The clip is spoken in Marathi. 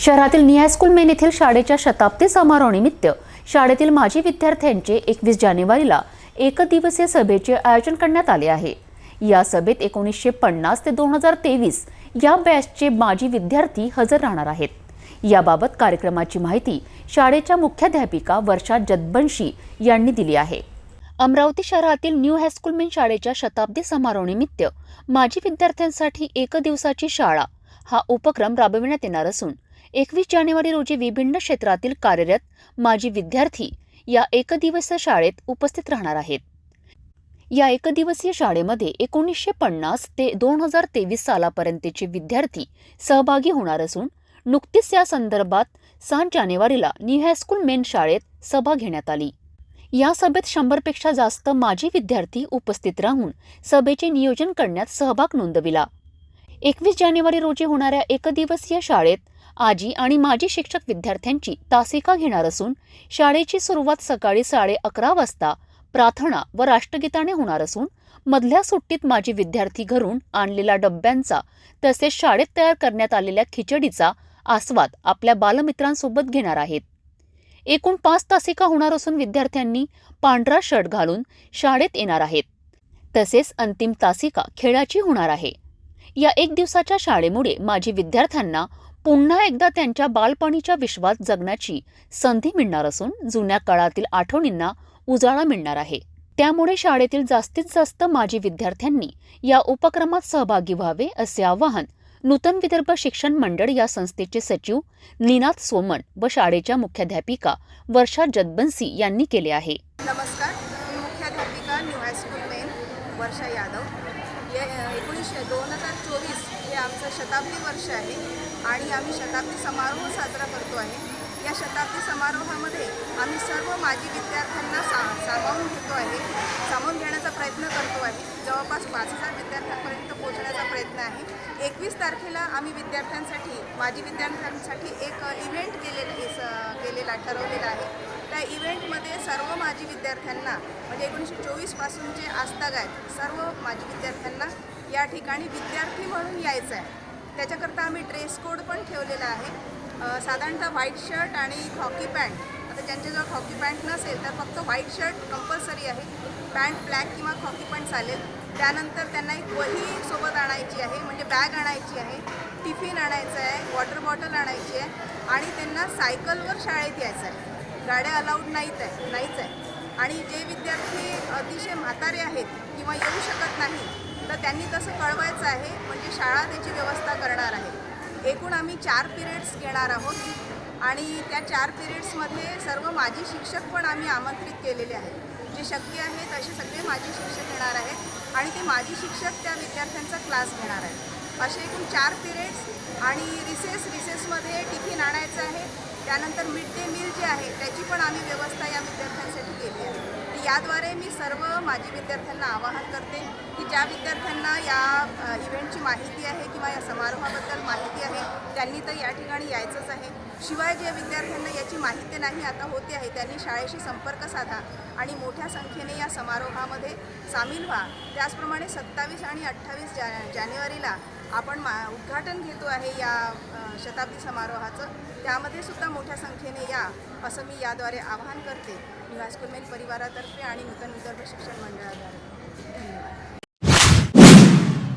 शहरातील निहाय स्कूल मेन येथील शाळेच्या शताब्दी समारोहानिमित्त शाळेतील माजी विद्यार्थ्यांचे एकवीस जानेवारीला एकदिवसीय सभेचे आयोजन करण्यात आले आहे. या सभेत एकोणीसशे पन्नास ते दोन हजार तेवीस या बॅचचे माजी विद्यार्थी हजर राहणार आहेत. याबाबत कार्यक्रमाची माहिती शाळेच्या मुख्याध्यापिका वर्षा जदबंशी यांनी दिली आहे. अमरावती शहरातील न्यू हायस्कूल मेन शाळेच्या शताब्दी समारोहानिमित्त माजी विद्यार्थ्यांसाठी एक दिवसाची शाळा हा उपक्रम राबविण्यात येणार असून एकवीस जानेवारी रोजी विभिन्न क्षेत्रातील कार्यरत माजी विद्यार्थी या एकदिवसीय शाळेत उपस्थित राहणार आहेत. या एकदिवसीय शाळेमध्ये एकोणीसशे पन्नास ते दोन हजार तेवीस सालापर्यंतचे विद्यार्थी सहभागी होणार असून नुकतीच या संदर्भात सात जानेवारीला न्यू हायस्कूल मेन शाळेत सभा घेण्यात आली. या सभेत शंभरपेक्षा जास्त माजी विद्यार्थी उपस्थित राहून सभेचे नियोजन करण्यात सहभाग नोंदविला. एकवीस जानेवारी रोजी होणाऱ्या एकदिवसीय शाळेत आजी आणि माजी शिक्षक विद्यार्थ्यांची तासिका घेणार असून शाळेची सुरुवात सकाळी साडे अकरा वाजता प्रार्थना व राष्ट्रगीताने होणार असून मधल्या सुट्टीत माजी विद्यार्थी घरून आणलेल्या डब्यांचा तसेच शाळेत तयार करण्यात आलेल्या खिचडीचा आस्वाद आपल्या बालमित्रांसोबत घेणार आहेत. एकूण पाच तासिका होणार असून विद्यार्थ्यांनी पांढरा शर्ट घालून शाळेत येणार आहेत. तसेच अंतिम तासिका खेळाची होणार आहे. या एक दिवसाच्या शाळेमुळे माजी विद्यार्थ्यांना पुन्हा एकदा त्यांच्या बालपणीच्या विश्वात जगण्याची संधी मिळणार असून जुन्या काळातील आठवणींना उजाळा मिळणार आहे. त्यामुळे शाळेतील जास्तीत जास्त माजी विद्यार्थ्यांनी या उपक्रमात सहभागी व्हावे असे आवाहन नूतन विदर्भ शिक्षण मंडळ या संस्थेचे सचिव निनाथ सोमण व शाळेच्या मुख्याध्यापिका वर्षा जदबन्सी यांनी केले आहे. नमस्कार. मी मुख्याध्यापिका new high school main Varsha Yadav. ये एकोणीसशे दोन हजार चोवीस हे आमचं शताब्दी वर्ष आहे आणि आम्ही शताब्दी समारोह साजरा करतो आहे. या शताब्दी समारोहामध्ये आम्ही सर्व माजी विद्यार्थ्यांना सा सामावून घेतो आहे सामावून घेण्याचा प्रयत्न करतो आहे. जवळपास पाच हजार विद्यार्थ्यांपर्यंत पोहोचण्याचा प्रयत्न आहे. एकवीस तारखेला आम्ही विद्यार्थ्यांसाठी माजी विद्यार्थ्यांसाठी एक इव्हेंट केलेला स- केलेला ठरवलेला आहे. त्या इव्हेंटमध्ये सर्व माजी विद्यार्थ्यांना म्हणजे एकोणीसशे चोवीसपासून जे आजताग आहेत सर्व माजी विद्यार्थ्यांना या ठिकाणी विद्यार्थी म्हणून यायचं आहे. त्याच्याकरता आम्ही ड्रेस कोड पण ठेवलेला आहे. साधारणतः व्हाईट शर्ट आणि हॉकी पॅन्ट तर ज्यांच्याजवळ हॉकी पॅन्ट नसेल तर फक्त व्हाईट शर्ट कंपल्सरी आहे. पॅन्ट ब्लॅक किंवा हॉकी पॅन्ट चालेल. त्यानंतर त्यांना एक वही सोबत आणायची आहे म्हणजे बॅग आणायची आहे टिफिन आणायचं आहे वॉटर बॉटल आणायची आहे आणि त्यांना सायकलवर शाळेत यायचं आहे. गाड्या अलाउड नाहीत आहे नाहीच आहे. आणि जे विद्यार्थी अतिशय म्हातारे आहेत किंवा येऊ शकत नाही तर त्यांनी तसं कळवायचं आहे म्हणजे शाळा त्याची व्यवस्था करणार आहे. एकूण आम्ही चार पिरियड्स घेणार आहोत. आणि त्या चार पिरियड्समध्ये सर्व माजी शिक्षक पण आम्ही आमंत्रित केलेले आहेत. जे शक्य आहे तसे सगळे माजी शिक्षक येणार आहेत आणि ते माजी शिक्षक त्या विद्यार्थ्यांचा क्लास घेणार आहेत. असे एकूण चार पिरियड्स आणि रिसेस रिसेसमध्ये टिफिन आणायचं आहे. त्यानंतर मिड डे मील जे आहे त्याची पण आम्ही व्यवस्था या विद्यार्थ्यांसाठी केली आहे तर याद्वारे मी सर्व माजी विद्यार्थ्यांना आवाहन करते की ज्या विद्यार्थ्यांना या इव्हेंटची माहिती आहे किंवा या समारोहाबद्दल माहिती आहे त्यांनी तर या ठिकाणी यायचंच आहे. शिवाय ज्या विद्यार्थ्यांना याची माहिती नाही आता होते आहे त्यांनी शाळेशी संपर्क साधा आणि मोठ्या संख्येने या समारोहामध्ये सामील व्हा. त्याचप्रमाणे सत्तावीस आणि अठ्ठावीस जा जानेवारीला आपण मा उद्घाटन घेतो आहे या शताब्दी समारोहाचं. त्यामध्ये सुद्धा मोठ्या संख्येने या असं मी याद्वारे आवाहन करते. न्यू हायस्कूलमेन परिवारातर्फे आणि नूतन विदर्भ शिक्षण मंडळाद्वारे. धन्यवाद.